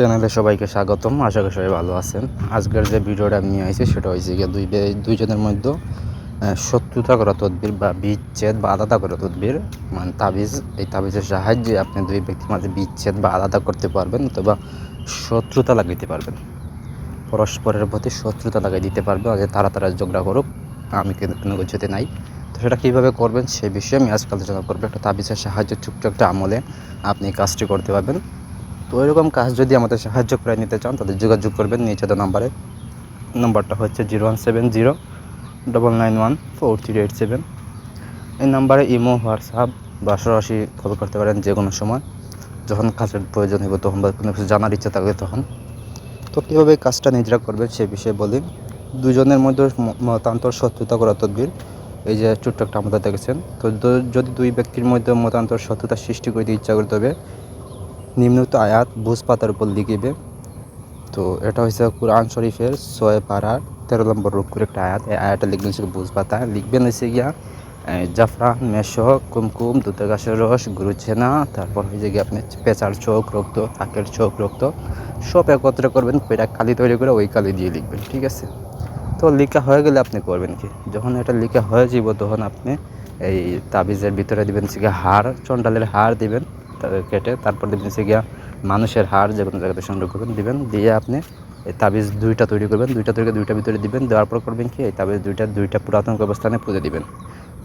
চ্যানেলে সবাইকে স্বাগতম। আশা করি সবাই ভালো আছেন। আজকের যে ভিডিওটা নিয়ে আসছি সেটা হয়েছে গিয়ে দুই দুইজনের মধ্যে শত্রুতা করা তদবির বা বিচ্ছেদ বা আলাদা করা তদবির মানে তাবিজ, এই তাবিজের সাহায্যে আপনি দুই ব্যক্তির মাঝে বিচ্ছেদ বা আলাদা করতে পারবেন অথবা শত্রুতা লাগাইতে পারবেন। পরস্পরের প্রতি শত্রুতা লাগাই দিতে পারবে আগে তারা তারা ঝগড়া করুক, আমি কোনো কিছুতে নাই। তো সেটা কীভাবে করবেন সেই বিষয়ে আমি আজকে আলোচনা করব। একটা তাবিজের সাহায্যে ছোট্ট একটা আমলে আপনি কাজটি করতে পারবেন। তো এরকম কাজ যদি আমাদের সাহায্য করে নিতে চান তাদের যোগাযোগ করবেন নিচে দেওয়া নাম্বারে। নাম্বারটা হচ্ছে zero one seven zero double nine one four three eight seven. এই নাম্বারে ইমো, হোয়াটসঅ্যাপ বা সরাসরি কল করতে পারেন যে কোনো সময়। যখন কাজের প্রয়োজন হবে তখন বা কোনো কিছু জানার ইচ্ছা থাকবে তখন। তো কীভাবে কাজটা নিজেরা করবেন সে বিষয়ে বলি। দুজনের মধ্যে মতান্তর, শত্রুতা করা তদবির। এই যে ছোট্ট একটা আমাদের দেখেছেন। তো যদি দুই ব্যক্তির মধ্যে মতান্তর, শত্রুতা সৃষ্টি করতে ইচ্ছা করতে হবে নিম্নোক্ত আয়াত বুঝ পাতার উপর লিখিবে। তো এটা হচ্ছে কোরআন শরীফের ছয় পাড়ার তেরো নম্বর রূপ করে একটা আয়াত। এই আয়াতটা লিখবেন হচ্ছে বুঝ পাতা। লিখবেন হয়েছে গিয়া জাফরান, মেশক, কুমকুম, দুধের গাছের রস গুরু ছেনা, তারপর হয়েছে গিয়ে আপনি পেঁচার চোখ, রক্ত কাকের চোখ, রক্ত। সব একত্রে করবেন এটা কালি তৈরি করে ওই কালি দিয়ে লিখবেন, ঠিক আছে? তো লিখা হয়ে গেলে আপনি করবেন কি? যখন এটা লিখা হয়ে যাব তখন আপনি এই তাবিজের ভিতরে দিবেন হাড়, চন্ডালের হাড় দিবেন। কেটে তারপর দিবেন হচ্ছে গিয়া মানুষের হাড় যে কোনো জায়গাতে সংগ্রহ করবেন দিবেন। দিয়ে আপনি এই তাবিজ দুইটা তৈরি করবেন। দুইটা তৈরি দুইটা ভিতরে দিবেন। দেওয়ার পর করবেন কি, এই তাবিজ দুইটা দুইটা পুরাতন অবস্থানে পুঁতে দিবেন।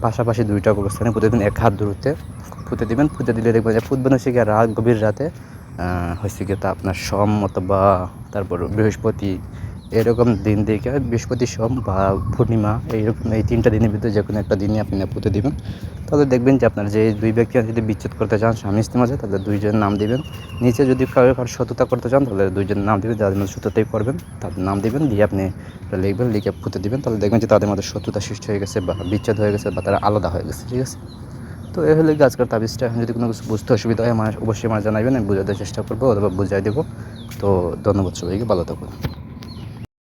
পাশাপাশি দুইটা অবস্থানে পুঁতে দিবেন। এক হাত দূরত্বে পুঁতে দিবেন। পুঁতে দিলে দেখবেন যে ফুটবেন হচ্ছে গিয়ে রাত গভীর রাতে হচ্ছে গিয়ে তা আপনার সম অথবা তারপর বৃহস্পতি এরকম দিন দেখে বৃহস্পতি, সোম বা পূর্ণিমা, এইরকম এই তিনটা দিনের ভিতরে যে কোনো একটা দিনে আপনি পুঁতে দিবেন। তাহলে দেখবেন যে আপনার যে দুই ব্যক্তি যদি বিচ্ছেদ করতে চান, স্বামী স্ত্রীর মাঝে, তাহলে দুইজন নাম দিবেন। নিচে যদি কারও কারও সততা করতে চান, তাহলে দুইজন নাম দিবেন, যাদের মধ্যে সততাই করবেন তাদের নাম দিবেন, দিয়ে আপনি লিখবেন, লিখে পুঁতে দিবেন। তাহলে দেখবেন যে তাদের মধ্যে শত্রুতা সৃষ্টি হয়ে গেছে বা বিচ্ছেদ হয়ে গেছে বা তারা আলাদা হয়ে গেছে, ঠিক আছে? তো এ হলে গিয়ে আজকের তাবিজটা। যদি কোনো কিছু বুঝতে অসুবিধা হয়, আমার অবশ্যই আমার জানাবেন আমি বোঝাতে চেষ্টা করব, অথবা বুঝাই দেবো। তো ধন্যবাদ সবাইকে, ভালো থাকুন।